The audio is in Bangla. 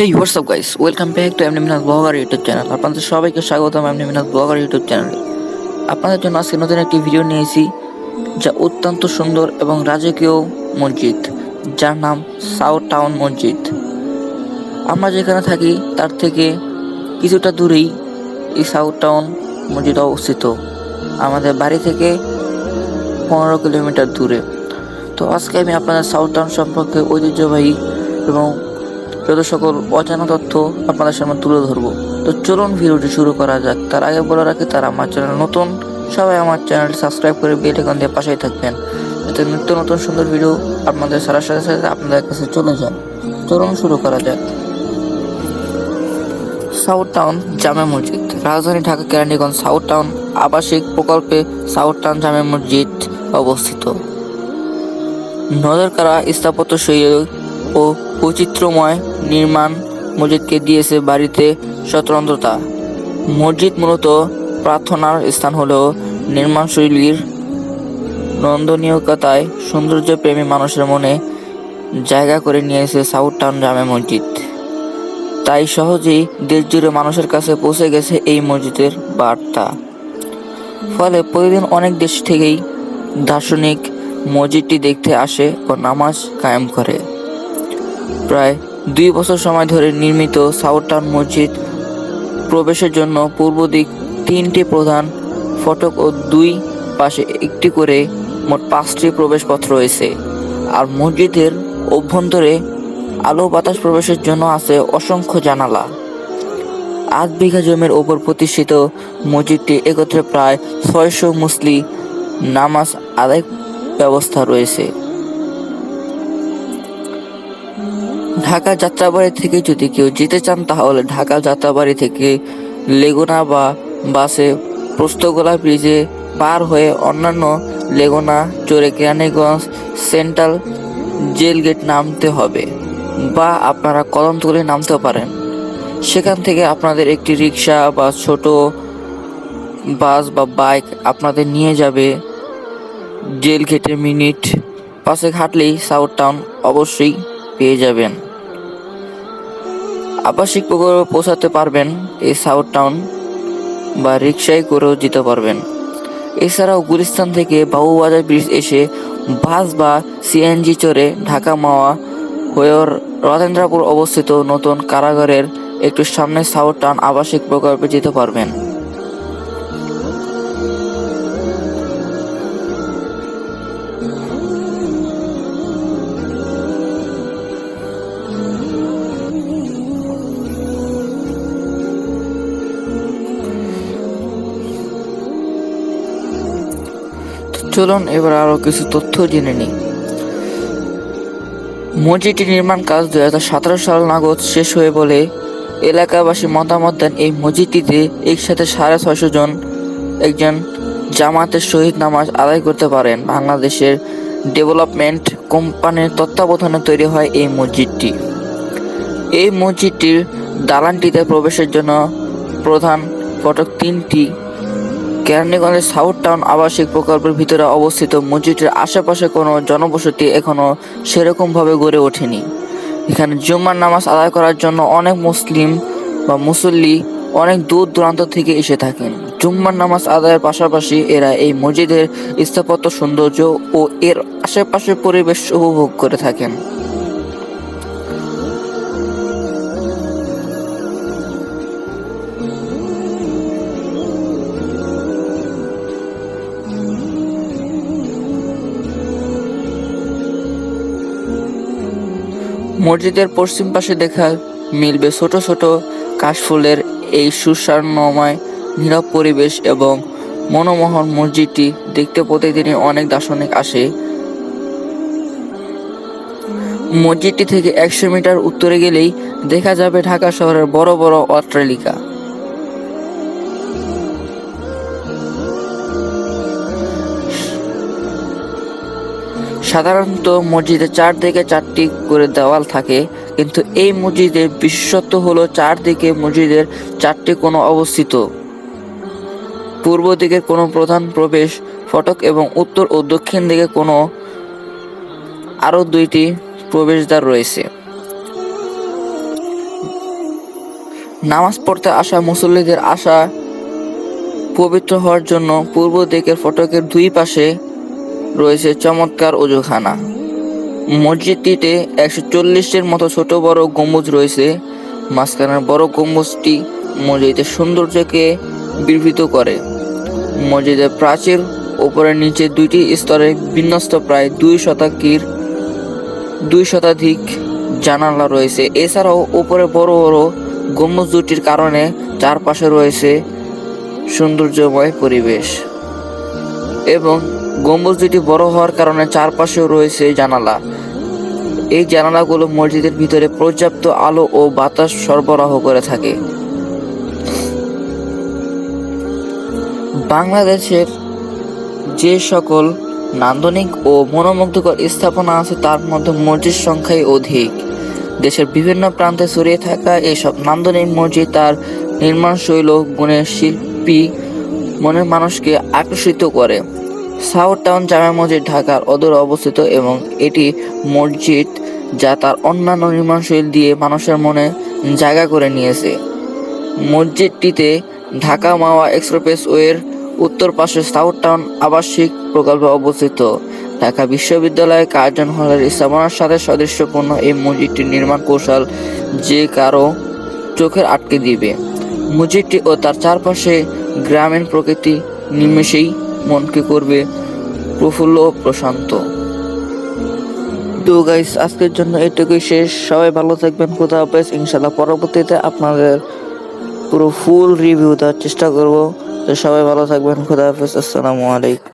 Hey WhatsApp guys welcome back to এমনি মিনাজ ব্লগার ইউটিউব চ্যানেল আপনাদের সবাইকে স্বাগতম এমনি মিনাজ ব্লগার ইউটিউব চ্যানেলে আপনাদের জন্য আজকে নতুন একটি ভিডিও নিয়েছি যা অত্যন্ত সুন্দর এবং রাজকীয় মসজিদ, যার নাম সাউথ টাউন মসজিদ। আমরা যেখানে থাকি, তার থেকে কিছুটা দূরেই এই সাউথ টাউন মসজিদ অবস্থিত। আমাদের বাড়ি থেকে পনেরো কিলোমিটার দূরে। তো আজকে আমি আপনাদের সাউথ টাউন সম্পর্কে ঐতিহ্যবাহী এবং যত সকল অজানা তথ্য আপনাদের সামনে তুলে ধরবো। তো চলুন ভিডিওটি শুরু করা যাক। তার আগে বলে রাখি, তারা আমার চ্যানেল নতুন, সবাই আমার চ্যানেলটি সাবস্ক্রাইব করে বেল আইকন দিয়ে পাশেই থাকবেন। যাতে নিত্য নতুন সুন্দর ভিডিও আপনাদের সারা সাথে সাথে আপনাদের কাছে চলে যান চলুন শুরু করা যাক। সাউথ টাউন জামে মসজিদ। রাজধানী ঢাকা কেরানীগঞ্জ সাউথ টাউন আবাসিক প্রকল্পে সাউথ টাউন জামে মসজিদ অবস্থিত। নজরকাড়া স্থাপত্য শৈলী ও বৈচিত্র্যময় নির্মাণ মসজিদকে দিয়েছে বাড়িতে স্বতন্ত্রতা। মসজিদ মূলত প্রার্থনার স্থান হলেও নির্মাণশৈলীর নন্দনীয়তায় সৌন্দর্যপ্রেমী মানুষের মনে জায়গা করে নিয়েছে সাউথ টাউন জামে মসজিদ। তাই সহজেই দেশ জুড়ে মানুষের কাছে পৌঁছে গেছে এই মসজিদের বার্তা। ফলে প্রতিদিন অনেক দেশ থেকেই দার্শনিক মসজিদটি দেখতে আসে ও নামাজ কায়েম করে। প্রায় দুই বছর সময় ধরে নির্মিত সাউথ টাউন মসজিদ প্রবেশের জন্য পূর্ব দিক তিনটি প্রধান ফটক ও দুই পাশে একটি করে মোট পাঁচটি প্রবেশপথ রয়েছে। আর মসজিদের অভ্যন্তরে আলো বাতাস প্রবেশের জন্য আছে অসংখ্য জানালা। আট বিঘা জমির ওপর প্রতিষ্ঠিত মসজিদটি একত্রে প্রায় ছয়শো মুসলি নামাজ আদায় ব্যবস্থা রয়েছে। ঢাকা যাত্রাবাড়ি থেকে যদি কেউ যেতে চান, তাহলে ঢাকা যাত্রাবাড়ি থেকে লেগুনা বা বাসে প্রস্তগোলা ব্রিজে পার হয়ে অন্যান্য লেগুনা চড়ে কেরানীগঞ্জ সেন্ট্রাল জেল গেট নামতে হবে বা আপনারা কদমতলি নামতে পারেন। সেখান থেকে আপনাদের একটি রিক্সা বা ছোট বাস বা বাইক আপনাদের নিয়ে যাবে। জেল গেটে মিনিট পাশে ঘাটলেই সাউথ টাউন অবশ্যই পেয়ে যাবেন। আবাসিক প্রকল্পে পৌঁছাতে পারবেন। এই সাউথ টাউন বা রিক্সায় করেও যেতে পারবেন। এছাড়াও গুলিস্তান থেকে বাবুবাজার ব্রিজ এসে বাস বা সিএনজি চড়ে ঢাকা মাওয়া হয়ে রাজেন্দ্রাপুর অবস্থিত নতুন কারাগারের একটু সামনে সাউথ টাউন আবাসিক প্রকল্পে যেতে পারবেন। চলুন, এবার আরও কিছু তথ্য জেনে নিই। মসজিদটি নির্মাণ কাজ দু হাজার সতেরো সাল নাগাদ শেষ হয়ে বলে এলাকাবাসী মতামত দেন, এই মসজিদটিতে একসাথে সাড়ে ছয়শো জন একজন জামাতের শহীদ নামাজ আদায় করতে পারেন। বাংলাদেশের ডেভেলপমেন্ট কোম্পানির তত্ত্বাবধানে তৈরি হয় এই মসজিদটি। এই মসজিদটির দালানটিতে প্রবেশের জন্য প্রধান ফটক তিনটি কেরানীগঞ্জের সাউথ টাউন আবাসিক প্রকল্পের ভিতরে অবস্থিত মসজিদটির আশেপাশে কোনো জনবসতি এখনও সেরকমভাবে গড়ে ওঠেনি। এখানে জুম্মার নামাজ আদায় করার জন্য অনেক মুসলিম বা মুসল্লি অনেক দূর দূরান্ত থেকে এসে থাকেন। জুম্মার নামাজ আদায়ের পাশাপাশি এরা এই মসজিদের স্থাপত্য সৌন্দর্য ও এর আশেপাশের পরিবেশ উপভোগ করে থাকেন। মসজিদের পশ্চিম পাশে দেখা মিলবে ছোট ছোট কাশফুলের এই সুস্বর্ণময় নীরব পরিবেশ এবং মনোমোহন মসজিদটি দেখতে প্রতিদিনই অনেক দার্শনিক আসে। মসজিদটি থেকে একশো মিটার উত্তরে গেলেই দেখা যাবে ঢাকা শহরের বড় বড় অট্টালিকা। সাধারণত মসজিদে চার দিকে চারটি করে দেওয়াল থাকে, কিন্তু এই মসজিদের বিশেষত্ব হলো চারদিকে মসজিদের চারটি কোনো অবস্থিত। পূর্ব দিকে কোনো প্রধান প্রবেশ ফটক এবং উত্তর ও দক্ষিণ দিকে কোনো, আরও দুইটি প্রবেশদ্বার রয়েছে। নামাজ পড়তে আসা মুসল্লিদের আশা পবিত্র হওয়ার জন্য পূর্ব দিকের ফটকের দুই পাশে রয়েছে চমৎকার অজুখানা। মসজিদটিতে একশো চল্লিশের মতো ছোট বড় গম্বুজ রয়েছে। মাঝখানের বড় গম্বুজটি মসজিদের সৌন্দর্যকে বিবৃত করে। মসজিদের প্রাচীর উপরে নিচে দুইটি স্তরে বিন্যস্ত প্রায় দুই শতাকির দুই শতাধিক জানালা রয়েছে। এছাড়াও উপরে বড় বড় গম্বুজ দুটির কারণে চারপাশে রয়েছে সৌন্দর্যময় পরিবেশ। এবং গম্বুজ দুটি বড় হওয়ার কারণে চারপাশেও রয়েছে জানালা। এই জানালাগুলো মসজিদের ভিতরে পর্যাপ্ত আলো ও বাতাস সরবরাহ করে থাকে। বাংলাদেশের যে সকল নান্দনিক ও মনোমুগ্ধকর স্থাপনা আছে, তার মধ্যে মসজিদ সংখ্যাই অধিক। দেশের বিভিন্ন প্রান্তে ছড়িয়ে থাকা এসব নান্দনিক মসজিদ, তার নির্মাণ শৈল গুণের শিল্পী মনের মানুষকে আকর্ষিত করে। সাউথ টাউন জামা মসজিদ ঢাকার অদূরে অবস্থিত এবং এটি মসজিদ যা তার অন্যান্য নির্মাণশৈলী দিয়ে মানুষের মনে জায়গা করে নিয়েছে। মসজিদটিতে ঢাকা মাওয়া এক্সপ্রেসওয়ের উত্তর পাশে সাউথ টাউন আবাসিক প্রকল্প অবস্থিত। ঢাকা বিশ্ববিদ্যালয়ের কার্জন হলের স্থাপনার সাথে সদৃশ্যপূর্ণ এই মসজিদটির নির্মাণ কৌশল যে কারও চোখের আটকে দিবে। মসজিদটি ও তার চারপাশে গ্রামীণ প্রকৃতি নিমেষেই মনকে করবে প্রফুল্ল প্রশান্ত। তো গাইস আজকের জন্য এটুকুই শেষ। সবাই ভালো থাকবেন কোথাও হাফেজ। ইনশাল্লাহ পরবর্তীতে আপনাদের পুরো ফুল রিভিউ দেওয়ার চেষ্টা করব। তো সবাই ভালো থাকবেন, খোদা হাফেজ। আসসালামু আলাইকুম।